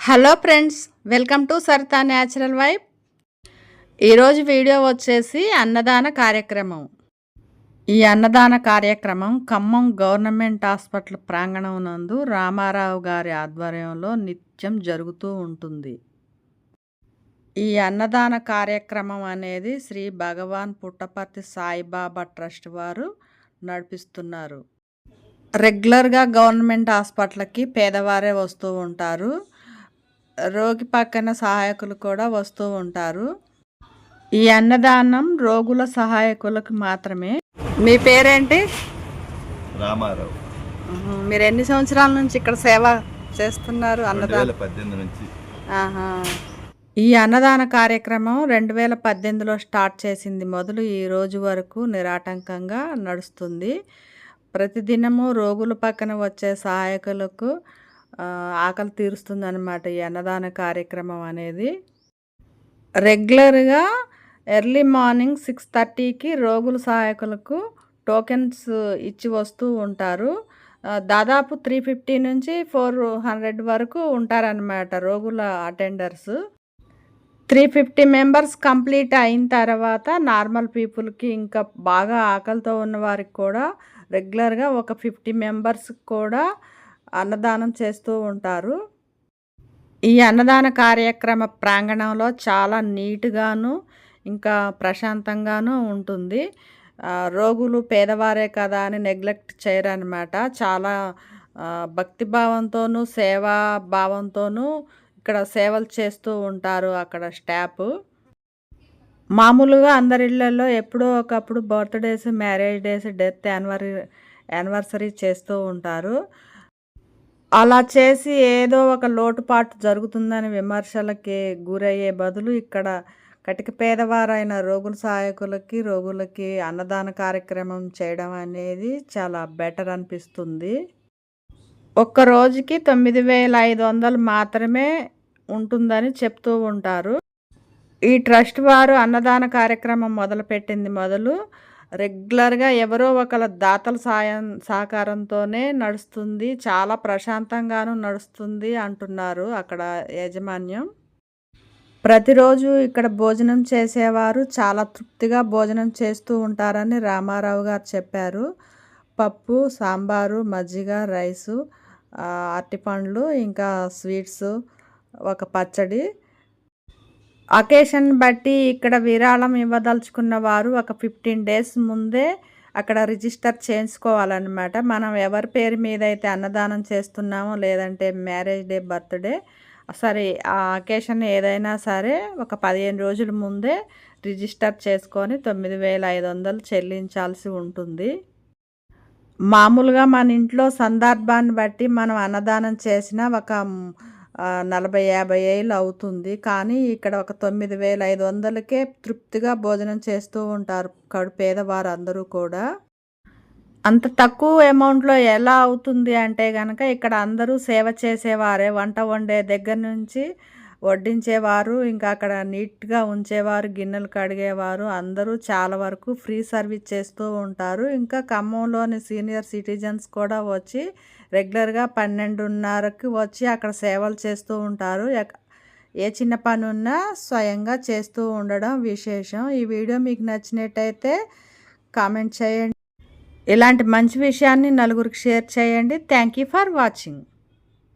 Hello friends welcome to Saritha natural vibe. ఈరోజు video వచ్చేసి అన్నదాన కార్యక్రమం. ఈ అన్నదాన కార్యక్రమం ఖమ్మం గవర్నమెంట్ హాస్పిటల్ ప్రాంగణం నందు రామారావు గారి ఆధ్వర్యంలో నిత్యం జరుగుతూ ఉంటుంది. ఈ అన్నదాన కార్యక్రమం అనేది శ్రీ భగవాన్ పుట్టపర్తి సాయిబాబా ట్రస్ట్ వారు నడిపిస్తున్నారు. రెగ్యులర్గా గవర్నమెంట్ హాస్పిటల్కి పేదవారే వస్తూ ఉంటారు. రోగి పక్కన సహాయకులు కూడా వస్తూ ఉంటారు. ఈ అన్నదానం రోగుల సహాయకులకు మాత్రమే. మీ పేరేంటి? రామారావు. మీరు ఎన్ని సంవత్సరాల నుంచి ఇక్కడ సేవ చేస్తున్నారు అన్నదానం? నుంచి. ఈ అన్నదాన కార్యక్రమం రెండు వేల పద్దెనిమిదిలో స్టార్ట్ చేసింది మొదలు ఈ రోజు వరకు నిరాటంకంగా నడుస్తుంది. ప్రతిదినము రోగుల పక్కన వచ్చే సహాయకులకు ఆకలి తీరుస్తుంది అనమాట ఈ అన్నదాన కార్యక్రమం అనేది. రెగ్యులర్గా ఎర్లీ మార్నింగ్ సిక్స్ థర్టీకి రోగుల సహాయకులకు టోకెన్స్ ఇచ్చి వస్తూ ఉంటారు. దాదాపు త్రీ ఫిఫ్టీ నుంచి ఫోర్ హండ్రెడ్ వరకు ఉంటారనమాట రోగుల attenders. Three fifty members complete అయిన తర్వాత నార్మల్ పీపుల్కి ఇంకా బాగా ఆకలితో ఉన్న వారికి కూడా రెగ్యులర్గా ఒక ఫిఫ్టీ మెంబర్స్ కూడా అన్నదానం చేస్తూ ఉంటారు. ఈ అన్నదాన కార్యక్రమ ప్రాంగణంలో చాలా నీట్గాను ఇంకా ప్రశాంతంగాను ఉంటుంది. రోగులు పేదవారే కదా అని నెగ్లెక్ట్ చేయరనమాట చాలా భక్తిభావంతోనూ సేవా భావంతోనూ ఇక్కడ సేవలు చేస్తూ ఉంటారు అక్కడ స్టాఫ్. మామూలుగా అందరి ఇళ్ళలో ఎప్పుడో ఒకప్పుడు బర్త్డేస్ మ్యారేజ్ డేస్ డెత్ యానివర్ యానివర్సరీ చేస్తూ ఉంటారు. అలా చేసి ఏదో ఒక లోటుపాటు జరుగుతుందని విమర్శలకి గురయ్యే బదులు ఇక్కడ కటిక పేదవారైన రోగుల సహాయకులకి రోగులకి అన్నదాన కార్యక్రమం చేయడం అనేది చాలా బెటర్ అనిపిస్తుంది. ఒక్క రోజుకి తొమ్మిది వేల ఐదు వందలు మాత్రమే ఉంటుందని చెప్తూ ఉంటారు. ఈ ట్రస్ట్ వారు అన్నదాన కార్యక్రమం మొదలుపెట్టింది మొదలు రెగ్యులర్గా ఎవరో ఒకళ్ళ దాతల సాయం సహకారంతోనే నడుస్తుంది. చాలా ప్రశాంతంగాను నడుస్తుంది అంటున్నారు అక్కడ యాజమాన్యం. ప్రతిరోజు ఇక్కడ భోజనం చేసేవారు చాలా తృప్తిగా భోజనం చేస్తూ ఉంటారని రామారావు గారు చెప్పారు. పప్పు సాంబారు మజ్జిగ రైసు అరటిపండ్లు ఇంకా స్వీట్స్ ఒక పచ్చడి అకేషన్ బట్టి ఇక్కడ విరాళం ఇవ్వదలుచుకున్న వారు ఒక ఫిఫ్టీన్ డేస్ ముందే అక్కడ రిజిస్టర్ చేయించుకోవాలన్నమాట. మనం ఎవరి పేరు మీద అయితే అన్నదానం చేస్తున్నామో లేదంటే మ్యారేజ్ డే బర్త్డే సరే ఆ అకేషన్ ఏదైనా సరే ఒక పదిహేను రోజుల ముందే రిజిస్టర్ చేసుకొని తొమ్మిది వేల ఐదు వందలు చెల్లించాల్సి ఉంటుంది. మామూలుగా మన ఇంట్లో సందర్భాన్ని బట్టి మనం అన్నదానం చేసిన ఒక నలభై యాభై ఏళ్ళు అవుతుంది. కానీ ఇక్కడ ఒక తొమ్మిది వేల ఐదు వందలకే తృప్తిగా భోజనం చేస్తూ ఉంటారు కడు పేదవారు అందరూ కూడా. అంత తక్కువ అమౌంట్లో ఎలా అవుతుంది అంటే కనుక ఇక్కడ అందరూ సేవ చేసేవారే. వంట వండే దగ్గర నుంచి వడ్డించేవారు ఇంకా అక్కడ నీట్గా ఉంచేవారు గిన్నెలు కడిగేవారు. అందరూ చాలా వరకు ఫ్రీ సర్వీస్ చేస్తూ ఉంటారు. ఇంకా ఖమ్మంలోని సీనియర్ సిటిజన్స్ కూడా వచ్చి రెగ్యులర్గా పన్నెండున్నరకు వచ్చి అక్కడ సేవలు చేస్తూ ఉంటారు. ఏ చిన్న పని ఉన్నా స్వయంగా చేస్తూ ఉండడం విశేషం. ఈ వీడియో మీకు నచ్చినట్టయితే కామెంట్ చేయండి. ఇలాంటి మంచి విషయాన్ని నలుగురికి షేర్ చేయండి. Thank you for watching.